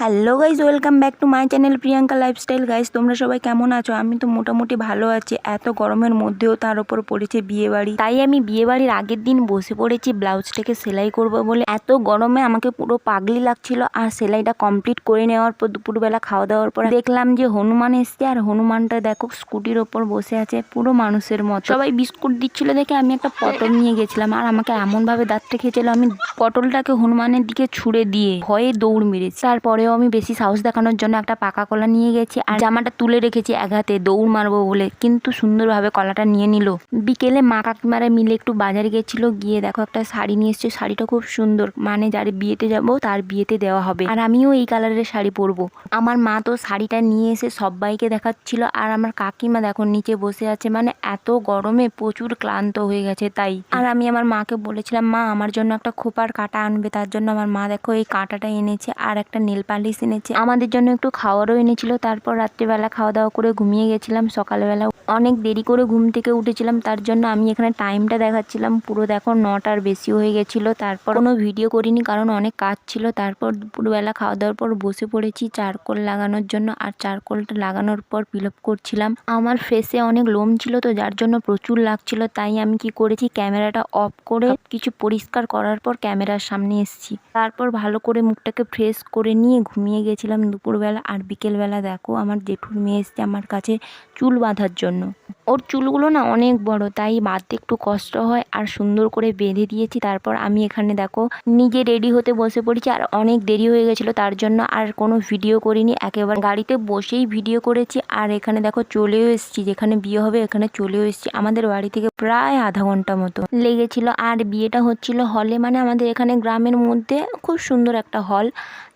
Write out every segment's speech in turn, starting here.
Hello guys welcome back to my channel Priyanka lifestyle. Guys তোমরা সবাই কেমন আছো? আমি তো মোটামুটি ভালো আছি। এত গরমের মধ্যেও তার উপর পড়েছে বিয়েবাড়ি। তাই আমি বিয়েবাড়ির আগের দিন বসে পড়েছি ব্লাউজটাকে সেলাই করব বলে। এত গরমে আমাকে পুরো পাগলি লাগছিল। আর সেলাইটা কমপ্লিট করে নেওয়ার পর দুপুরবেলা খাওয়া দাওয়ার পর দেখলাম যে হনুমান এসছে। আর হনুমানটা দেখো, স্কুটির ওপর বসে আছে পুরো মানুষের মতো। সবাই বিস্কুট দিচ্ছিল দেখে আমি একটা পটল নিয়ে গেছিলাম। আর আমাকে এমনভাবে দাঁতটা খেয়েছিল আমি পটলটাকে হনুমানের দিকে ছুড়ে দিয়ে ভয়ে দৌড় মেরেছি। তারপরেও আমি বেশি সাহস দেখানোর জন্য একটা পাকা কলা নিয়ে গেছি আর জামাটা তুলে রেখেছি এক হাতে, দৌড় মারবো বলে। কিন্তু সুন্দরভাবে কলাটা নিয়ে নিল। বিকেলে মা কাকিমারা মিলে একটু বাজারে গেছিল, গিয়ে দেখো একটা শাড়ি নিয়ে এসছে। শাড়িটা খুব সুন্দর। মানে যার বিয়েতে যাব, তার বিয়েতে দেওয়া হবে। আর আমিও এই কালারের শাড়ি পরবো। আমার মা তো শাড়িটা নিয়ে এসে সবাইকে দেখাচ্ছিল। আর আমার কাকিমা দেখো নিচে বসে আছে। মানে এত গরমে প্রচুর ক্লান্ত হয়ে গেছে তাই। আর আমি আমার মাকে বলেছিলাম, মা, আমার জন্য একটা খোপার কাঁটা আনবে। তার জন্য আমার মা দেখো এই কাঁটাটা এনেছে। আর একটা নেল পালিশ এনেছে। আমাদের জন্য একটু খাওয়ারও এনেছিল। তারপর রাত্রিবেলা খাওয়া দাওয়া করে ঘুমিয়ে গেছিলাম সকালবেলা। অনেক দেরি করে ঘুম থেকে উঠেছিলাম, তার জন্য আমি এখানে টাইমটা দেখাচ্ছিলাম। পুরো দেখো, নটার বেশি হয়ে গেছিল। তারপর কোনো ভিডিও করিনি কারণ অনেক কাজ ছিল। তারপর দুপুরবেলা খাওয়া দাওয়ার পর বসে পড়েছি চারকোল লাগানোর জন্য। আর চারকোলটা লাগানোর পর আপ করছিলাম। আমার ফেসে অনেক লোম ছিল তো, যার জন্য প্রচুর লাগছিল। তাই আমি কি করেছি ক্যামেরাটা অফ করে কিছু পরিষ্কার করার পর ক্যামেরার সামনে এসেছি। তারপর ভালো করে মুখটাকে ফ্রেশ করে নিয়ে ঘুমিয়ে গেছিলাম দুপুরবেলা আর বিকেলবেলা দেখো আমার জেঠুর মেয়ে এসছে আমার কাছে চুল বাঁধার জন্য। ওর চুলগুলো না অনেক বড়, তাই বাঁধতে একটু কষ্ট হয় আর সুন্দর করে বেঁধে দিয়েছি। তারপর আমি এখানে দেখো নিজে রেডি হতে বসে পড়েছি আর অনেক দেরি হয়ে গেছিল তার জন্য আর কোনো ভিডিও করিনি। একেবারে গাড়িতে বসেই ভিডিও করেছি আর এখানে দেখো চলেও এসেছি, যেখানে বিয়ে হবে এখানে চলেও এসেছি। আমাদের বাড়ি থেকে প্রায় আধা ঘণ্টা মতো লেগেছিল। আর বিয়েটা হচ্ছিল হলে মানে আমাদের এখানে গ্রামের মধ্যে খুব সুন্দর একটা হল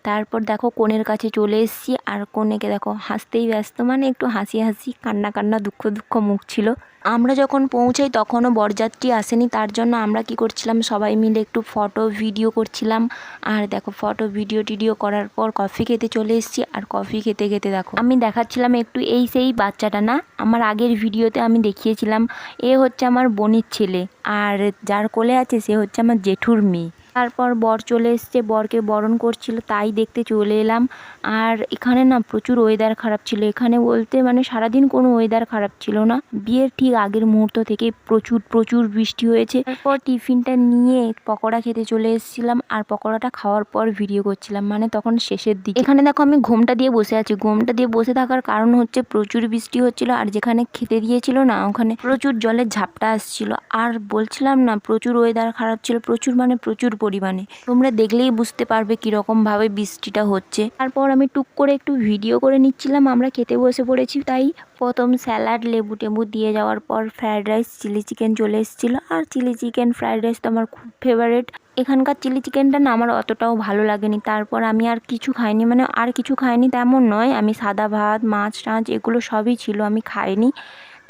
তারপর দেখো কনের কাছে চলে এসেছি আর কনেকে দেখো হাসতেই ব্যস্ত মানে একটু হাসি হাসি, কান্না কান্না, দুঃখ দুঃখ মুখ ছিল। আমরা যখন পৌঁছাই তখনও বরযাত্রী আসেনি, তার জন্য আমরা কি করছিলাম, সবাই মিলে একটু ফটো, ভিডিও করছিলাম। আর দেখো ফটো, ভিডিও, টিডিও করার পর কফি খেতে চলে এসেছি। আর কফি খেতে খেতে দেখো, আমি দেখাচ্ছিলাম একটু এই সেই বাচ্চাটা না, আমার আগের ভিডিওতে আমি দেখিয়েছিলাম, এ হচ্ছে আমার বোনের ছেলে। আর যার কোলে আছে সে হচ্ছে আমার জেঠুর মেয়ে। তারপর বর চলে এসছে, বরকে বরণ করছিল, তাই দেখতে চলে এলাম। আর এখানে না প্রচুর ওয়েদার খারাপ ছিল। এখানে বলতে মানে সারাদিন কোনো ওয়েদার খারাপ ছিল না। বিয়ের ঠিক আগের মুহূর্ত থেকে প্রচুর প্রচুর বৃষ্টি হয়েছে। তারপর টিফিনটা নিয়ে পকোড়া খেতে চলে এসেছিলাম। আর পকোড়াটা খাওয়ার পর ভিডিও করছিলাম। মানে তখন শেষের দিকে। এখানে দেখো আমি ঘোমটা দিয়ে বসে আছি। ঘোমটা দিয়ে বসে থাকার কারণ হচ্ছে প্রচুর বৃষ্টি হচ্ছিল। আর যেখানে খেতে দিয়েছিল না, ওখানে প্রচুর জলের ঝাপটা আসছিল। আর বলছিলাম না, প্রচুর ওয়েদার খারাপ ছিল। প্রচুর মানে প্রচুর পরিমাণে। তোমরা দেখলেই বুঝতে পারবে কীরকম ভাবে বৃষ্টিটা হচ্ছে। তারপর আমি টুক করে একটু ভিডিও করে নিচ্ছিলাম, আমরা খেতে বসে পড়েছি, তাই প্রথম স্যালাড, লেবু টেবু দিয়ে যাওয়ার পর ফ্রায়েড রাইস, চিলি চিকেন চলে এসেছিল। আর চিলি চিকেন, ফ্রায়েড রাইস তো আমার খুব ফেভারেট এখানকার চিলি চিকেনটা না আমার অতটাও ভালো লাগেনি। তারপর আমি আর কিছু খাইনি মানে আর কিছু খাইনি তেমন নয়। আমি সাদা ভাত, মাছ টাছ এগুলো সবই ছিল, আমি খাইনি।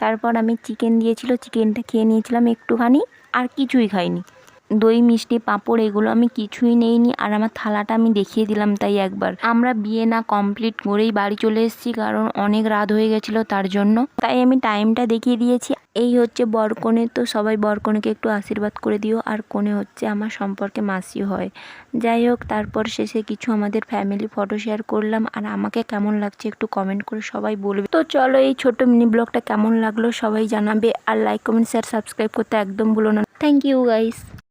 তারপর আমি চিকেন দিয়েছিল, চিকেনটা খেয়ে নিয়েছিলাম একটুখানি, আর কিছুই খাইনি। দই, মিষ্টি, পাঁপড় এগুলো আমি কিছুই নেইনি আর আমার থালাটা আমি দেখিয়ে দিলাম তাই একবার। আমরা বিয়ে না কমপ্লিট করেই বাড়ি চলে এসেছি কারণ অনেক রাত হয়ে গেছিল তার জন্য। তাই আমি টাইমটা দেখিয়ে দিয়েছি। এই হচ্ছে বরকনে, তো সবাই বরকনেকে একটু আশীর্বাদ করে দিও আর কোণে হচ্ছে আমার সম্পর্কে মাসি হয়। যাই হোক, তারপর শেষে কিছু আমাদের ফ্যামিলি ফটো শেয়ার করলাম আর আমাকে কেমন লাগছে একটু কমেন্ট করে সবাই বলবে। তো চলো এই ছোট মিনি ব্লগটা কেমন লাগল সবাই জানাবে আর লাইক কমেন্ট শেয়ার সাবস্ক্রাইব করতে একদম ভুলো না। Thank you guys